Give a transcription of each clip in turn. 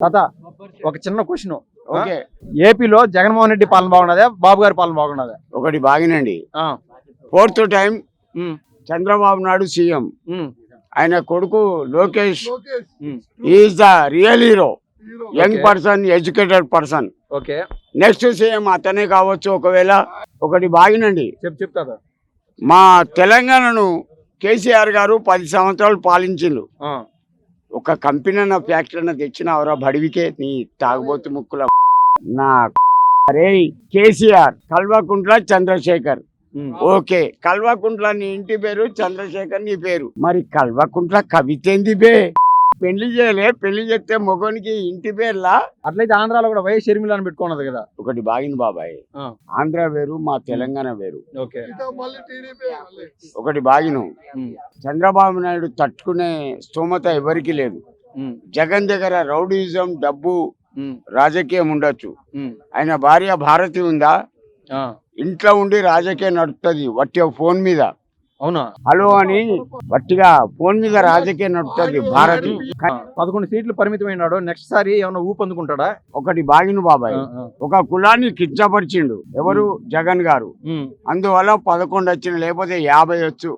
తాత ఒక చిన్న క్వశ్చన్. ఓకే. ఏపీలో జగన్మోహన్ రెడ్డి పాలన బాగున్నదా? బాబు గారి పాలన బాగున్నదా? ఒకటి బాగినండి. Fourth time Chandrababu Naidu CM. ఆయన కొడుకు Lokesh is the real hero. Young. Person educated person. Okay. Next CM అతనే కావచ్చు ఒకవేళ. ఒకటి బాగినండి. తాత. మా తెలంగాణను కేసీఆర్ గారు పది సంవత్సరాలు పాలించిండు. ఆ, ఒక కంపెనీ అన్న ఫ్యాక్టరీ అన్న తెచ్చినావురా బడివికే నీ తాగుబోతు ముక్కుల నా అరే కేసీఆర్ కల్వకుంట్ల చంద్రశేఖర్. ఓకే కల్వకుంట్ల నీ ఇంటి పేరు చంద్రశేఖర్ నీ పేరు. మరి కల్వకుంట్ల కవితేంది బే? పెళ్ళి చేయలే పెళ్ళి చేస్తే మొగనికి ఇంటి పేర్లా? అట్లయితే ఆంధ్రాలో కూడా వైఎస్ షర్మిల అని పెట్టుకున్నది కదా. ఒకటి బాగింది బాబాయ్. ఆంధ్ర వేరు మా తెలంగాణ వేరు. ఒకటి బాగిను. చంద్రబాబు నాయుడు తట్టుకునే స్తోమత ఎవరికి లేదు. జగన్ దగ్గర రౌడీజం డబ్బు రాజకీయం ఉండొచ్చు. ఆయన భార్య భారతి ఉందా? ఇంట్లో ఉండి రాజకీయం నడుపుతుంది వట్టి ఫోన్ మీద. అవునా? హలో అని వట్టిగా ఫోన్ మీద రాజకీయం నడుపుతుంది భారతి. పదకొండు సీట్లు పరిమితమైనాడు. నెక్స్ట్ సారి ఏమైనా ఊపందుకుంటాడా? ఒకటి బాగిన బాబాయ్. ఒక కులాన్ని కించపరిచిండు. ఎవరు? జగన్ గారు. అందువల్ల పదకొండు వచ్చిన లేకపోతే యాభై వచ్చు.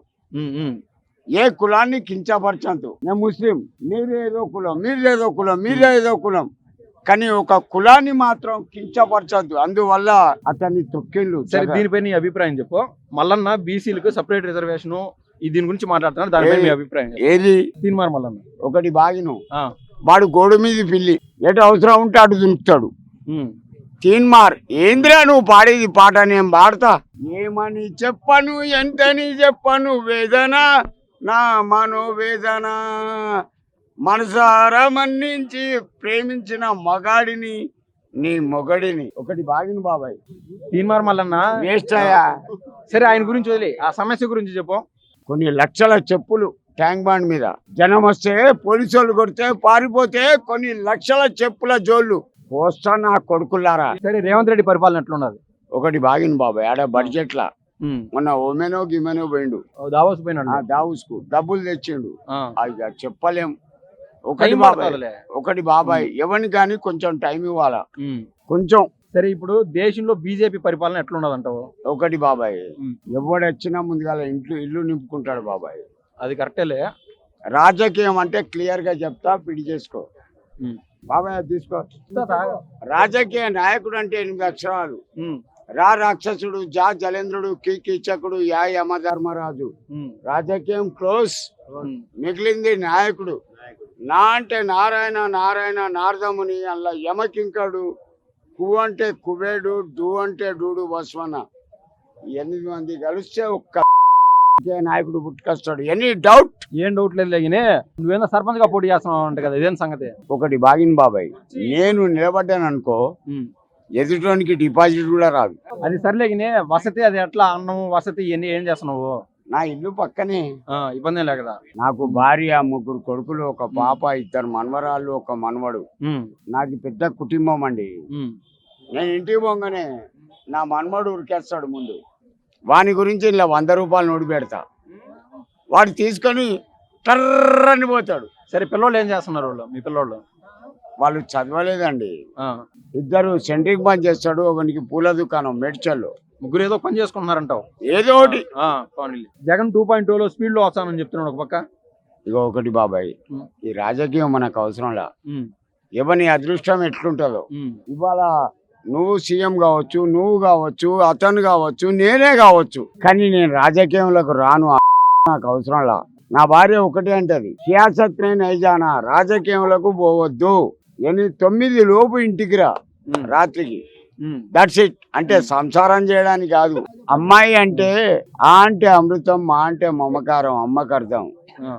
ఏ కులాన్ని కించపరచద్దు. నేను ముస్లిం. మీరు ఏదో కులం మీరు ఏదో కులం మీరు ఏదో కులం. కానీ ఒక కులాన్ని మాత్రం కించపరచద్దు. అందువల్ల అతన్ని తొక్కిండు సరే. దీనిపై నీ అభిప్రాయం చెప్పు. మల్లన్న బీసీలకు సపరేట్ రిజర్వేషన్ దీని గురించి మాట్లాడుతున్నాడు. దానిపై మీ అభిప్రాయం. ఏది? తీన్మార్ మల్లన్న. ఒకటి బాగిను. వాడు గోడు మీద పిల్లి. ఎటు అవసరం ఉంటే అటు దుంకుతాడు ఉమ్, తీన్మార్ ఏంద్రా నువ్వు పాడేది పాట? నేను పాడతా. ఏమని చెప్పను ఎంతని చెప్పను వేదన నా మనోవేదన. మనసారా మన్నించి ప్రేమించిన మగాడిని నీ మొగడిని. ఒకటి బాగిన బాబాయ్. తీన్మార్ మల్లన్న. వేస్ట్ అయ్యా. సరే ఆయన గురించి వదిలే. ఆ సమస్య గురించి చెప్పు. కొన్ని లక్షల చెప్పులు ట్యాంక్ బాండ్ మీద. జనం వస్తే పోలీసు వాళ్ళు కొడితే పారిపోతే కొన్ని లక్షల చెప్పుల జోళ్ళు. పోస్తా నా కొడుకులారా. సరే రేవంత్ రెడ్డి పరిపాలన ఎట్లున్నది? ఒకటి బాగిన బాబాయ్. ఆడ బడ్జెట్లా. ఉమ్, మొన్న ఓమెనో గిమెనో పోయిండు. దావోస్ పోయినాడు. దావుస్కు డబ్బులు తెచ్చిండు. ఇక చెప్పలేం. ఒకటి బాబాయ్. ఒకటి బాబాయ్. ఎవరిని కానీ కొంచెం టైం ఇవ్వాలా? కొంచెం. సరే ఇప్పుడు దేశంలో బీజేపీ పరిపాలన ఎట్లున్నది అంటావు ఒకటి బాబాయ్. ఎవడు వచ్చినా ముందుగా ఇంట్లో ఇల్లు నింపుకుంటాడు బాబాయ్. అది కరెక్టేలే. రాజకీయం అంటే క్లియర్గా చెప్తా పిడి చేసుకో. బాబాయ్ అది తీసుకో. రాజకీయ నాయకుడు అంటే ఎనిమిది అక్షరాలు. రా రాక్షసుడు జా జలేంద్రుడు కీ కీచకుడు యా యమధర్మరాజు రాజకీయం క్లోజ్. మిగిలింది నాయకుడు. నా అంటే నారాయణ నారాయణ నారదముని అలా యమకింకడు. కు అంటే కుబేడు డు అంటే డూడు బస్వన. ఎనిమిది మంది కలిస్తే ఒక్క నాయకుడు పుట్టుకొస్తాడు. Any doubt? ఏం డౌట్ లేదు లేకనే నువ్వేందో సర్పంచ్గా పోటీ చేస్తున్నావు అంట కదా ఇదేం సంగతి? ఒకటి బాగిన బాబాయ్ నేను నిలబడ్డాను అనుకో. ఎదుటోనికి డిపాజిట్ కూడా రాదు. అది సర్లేకనే వసతి అది ఎట్లా? అన్నం వసతి ఇవన్నీ ఏం చేస్తున్నావు? నా ఇల్లు పక్కనే. ఇబ్బంది ఏం లే కదా నాకు భార్య ముగ్గురు కొడుకులు ఒక పాప ఇద్దరు మనవరాళ్ళు ఒక మనవడు. నాకు పెద్ద కుటుంబం అండి. నేను ఇంటికి పోగానే నా మనమడు ఉరికేస్తాడు ముందు. వాని గురించి ఇలా వంద రూపాయలు నోటి పెడతా. వాడు తీసుకొని టర్రని పోతాడు. సరే పిల్లోళ్ళు ఏం చేస్తున్నారు వాళ్ళు? మీ పిల్లోళ్ళు? వాళ్ళు చదవలేదండి. ఇద్దరు సెంట్రింగ్ పని చేస్తాడు ఒకనికి పూల దుకాణం మెడ్చల్లో. ముగ్గురు ఏదో పని చేసుకుంటున్నారంటావు. ఏదో ఒకటి. జగన్ టూ పాయింట్లో స్పీడ్లో వస్తానని చెప్తున్నాడు ఒక పక్క. ఇక ఒకటి బాబాయ్. ఈ రాజకీయం మనకు అవసరంలా ఎవని అదృష్టం ఎట్లుంటుందో. ఇవాళ నువ్వు సీఎం కావచ్చు నువ్వు కావచ్చు అతను కావచ్చు నేనే కావచ్చు. కానీ నేను రాజకీయంలోకి రాను నాకు అవసరంలా నా భార్య ఒకటే అంటది సియాసత్ నైజానా రాజకీయంలోకి పోవద్దు. ఎనిమిది తొమ్మిది లోపు ఇంటికి రా రాత్రికి. దట్స్ ఇట్ అంటే సంసారం చేయడానికి కాదు. అమ్మాయి అంటే ఆ అంటే అమృతం మా అంటే మమకారం అమ్మకు అర్థం ఆ,